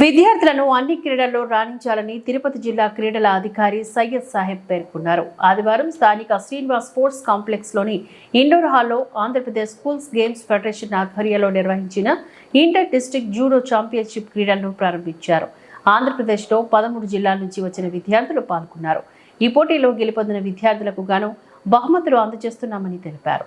విద్యార్థులను అన్ని క్రీడల్లో రాణించాలని తిరుపతి జిల్లా క్రీడల అధికారి సయ్యద్ సాహెబ్ పేర్కొన్నారు. ఆదివారం స్థానిక శ్రీనివాస్ స్పోర్ట్స్ కాంప్లెక్స్లోని ఇండోర్ హాల్లో ఆంధ్రప్రదేశ్ స్కూల్స్ గేమ్స్ ఫెడరేషన్ ఆధ్వర్యంలో నిర్వహించిన ఇంటర్ డిస్టిక్ జూడో ఛాంపియన్షిప్ క్రీడలను ప్రారంభించారు. ఆంధ్రప్రదేశ్లో పదమూడు జిల్లాల నుంచి వచ్చిన విద్యార్థులు పాల్గొన్నారు. ఈ పోటీలో గెలుపొందిన విద్యార్థులకు గాను బహుమతులు అందజేస్తున్నామని తెలిపారు.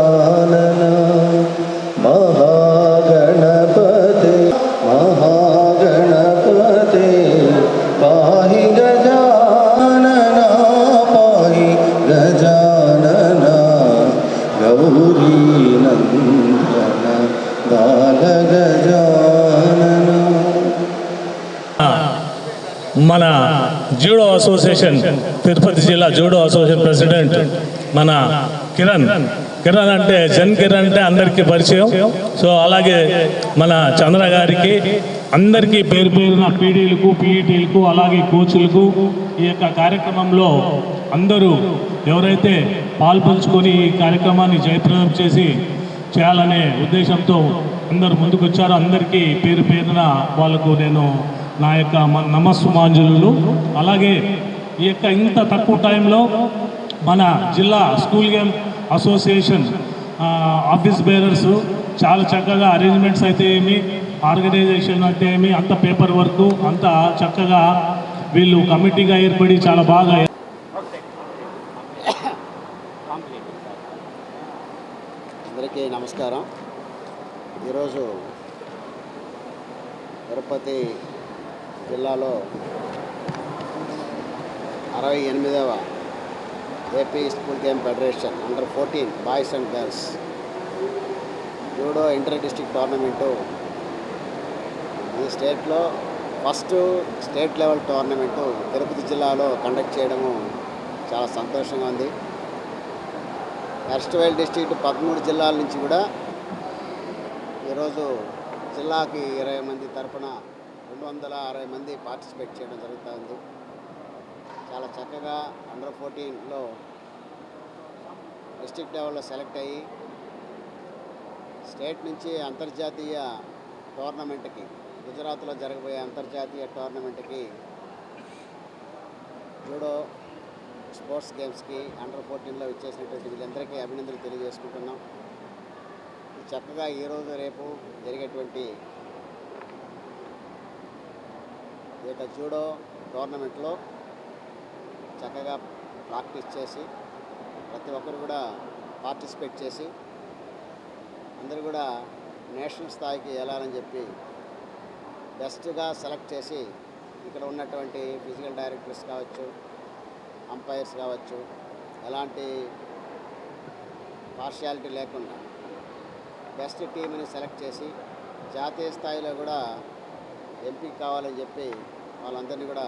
మన జూడో అసోసియేషన్ తిరుపతి జిల్లా జూడో అసోసియేషన్ ప్రెసిడెంట్ మన కిరణ్. కిరణ్ అంటే జన్ కిరణ్ అంటే అందరికీ పరిచయం. సో అలాగే మన చంద్ర గారికి అందరికీ పేరు పేరున పీడీలకు పీఈటీలకు అలాగే కోచ్లకు ఈ యొక్క కార్యక్రమంలో అందరూ ఎవరైతే పాల్పంచుకొని ఈ కార్యక్రమాన్ని జయప్రదం చేసి చేయాలనే ఉద్దేశంతో అందరు ముందుకు వచ్చారు అందరికీ పేరు పేరున వాళ్ళకు నేను నా యొక్క మ- నమస్సుమాంజలు అలాగే ఈ యొక్క ఇంత తక్కువ టైంలో మన జిల్లా school game association office bearers చాలా చక్కగా అరేంజ్మెంట్స్ అయితే ఏమి ఆర్గనైజేషన్ అయితే ఏమి అంత పేపర్ వర్క్ అంత చక్కగా వీళ్ళు కమిటీగా ఏర్పడి చాలా బాగా అందరికీ నమస్కారం. ఈరోజు తిరుపతి జిల్లాలో అరవై ఎనిమిదవ AP school game federation under fourteen boys and girls judo inter district tournament ఈ స్టేట్లో first state level tournament Tirupati జిల్లాలో కండక్ట్ చేయడము చాలా సంతోషంగా ఉంది. ఎర్స్ట్వైల్ డిస్టిక్ పదమూడు జిల్లాల నుంచి కూడా ఈరోజు జిల్లాకి ఇరవై మంది తరపున రెండు వందల అరవై మంది పార్టిసిపేట్ చేయడం జరుగుతుంది. చాలా చక్కగా అండర్ ఫోర్టీన్లో డిస్ట్రిక్ట్ లెవెల్లో సెలెక్ట్ అయ్యి స్టేట్ నుంచి అంతర్జాతీయ టోర్నమెంట్కి గుజరాత్లో జరగబోయే అంతర్జాతీయ టోర్నమెంట్కి జూడో స్పోర్ట్స్ గేమ్స్కి అండర్ ఫోర్టీన్లో ఇచ్చేసినటువంటి వీళ్ళందరికీ అభినందనలు తెలియజేసుకుంటున్నాం. ఈ చక్కగా ఈరోజు రేపు జరిగేటువంటి ఈ యొక్క జూడో టోర్నమెంట్లో చక్కగా ప్రాక్టీస్ చేసి ప్రతి ఒక్కరు కూడా పార్టిసిపేట్ చేసి అందరూ కూడా నేషనల్ స్థాయికి వెళ్ళాలని చెప్పి బెస్ట్గా సెలెక్ట్ చేసి ఇక్కడ ఉన్నటువంటి ఫిజికల్ డైరెక్టర్స్ కావచ్చు అంపైర్స్ కావచ్చు ఎలాంటి పార్షియాలిటీ లేకుండా బెస్ట్ టీంని సెలెక్ట్ చేసి జాతీయ స్థాయిలో కూడా ఎంపిక కావాలని చెప్పి వాళ్ళందరినీ కూడా